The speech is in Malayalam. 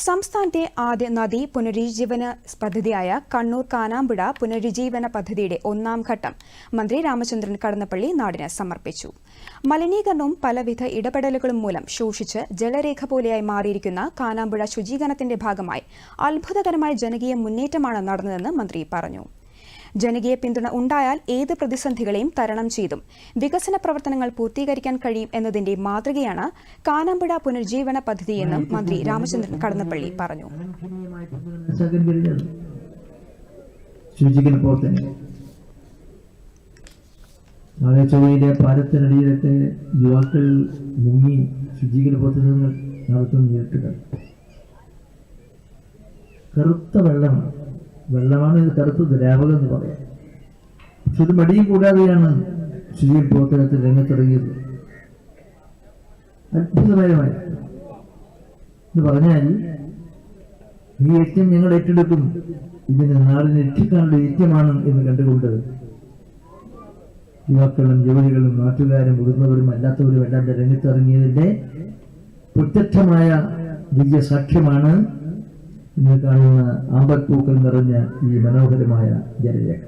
സംസ്ഥാനത്തെ ആദ്യ നദീ പുനരുജ്ജീവന പദ്ധതിയായ കണ്ണൂർ കാനാമ്പുഴ പുനരുജ്ജീവന പദ്ധതിയുടെ ഒന്നാം ഘട്ടം മന്ത്രി രാമചന്ദ്രൻ കടന്നപ്പള്ളി നാടിന് സമർപ്പിച്ചു. മലിനീകരണവും പലവിധ ഇടപെടലുകളും മൂലം ശോഷിച്ച് ജലരേഖ പോലെയായി മാറിയിരിക്കുന്ന കാനാമ്പുഴ ശുചീകരണത്തിന്റെ ഭാഗമായി അത്ഭുതകരമായ ജനകീയ മുന്നേറ്റമാണ് നടന്നതെന്ന് മന്ത്രി പറഞ്ഞു. ജനകീയ പിന്തുണ ഉണ്ടായാൽ ഏത് പ്രതിസന്ധികളെയും തരണം ചെയ്തും. വികസന പ്രവർത്തനങ്ങൾ പൂർത്തീകരിക്കാൻ കഴിയും എന്നതിന്റെ മാതൃകയാണ് കാനാമ്പുഴ പുനരുജ്ജീവന പദ്ധതിയെന്നും മന്ത്രി രാമചന്ദ്രൻ കടന്നപ്പള്ളി പറഞ്ഞു. പാലത്തിനടിയിലൊക്കെ യുവാക്കൾ മുങ്ങി ശുചീകരണ പ്രവർത്തനങ്ങൾ നടത്തുന്ന കറുത്ത വെള്ളമാണ്. വെള്ളമാണ് കറുത്ത ദ്രാവകം എന്ന് പറയാം. പക്ഷെ ഇത് മടിയും കൂടാതെയാണ് ശ്രീ പ്രവർത്തനത്തിൽ രംഗത്തിറങ്ങിയത്. അത്ഭുതകരമായി എന്ന് പറഞ്ഞാൽ ഈ യജ്ഞം ഞങ്ങൾ ഏറ്റെടുക്കും. ഇതിന് നാടിനെ രക്ഷിക്കാനുള്ള യജ്ഞമാണ് എന്ന് കണ്ടുകൊണ്ട് യുവാക്കളും യുവതികളും നാട്ടുകാരും മുതിർന്നവരും അല്ലാത്തവരും എല്ലാം രംഗത്തിറങ്ങിയതിന്റെ പ്രത്യക്ഷമായ വിജയസാക്ഷ്യമാണ് ഇന്ന് കാണുന്ന ആമ്പൽപ്പൂക്കൾ നിറഞ്ഞ ഈ മനോഹരമായ ജലരേഖ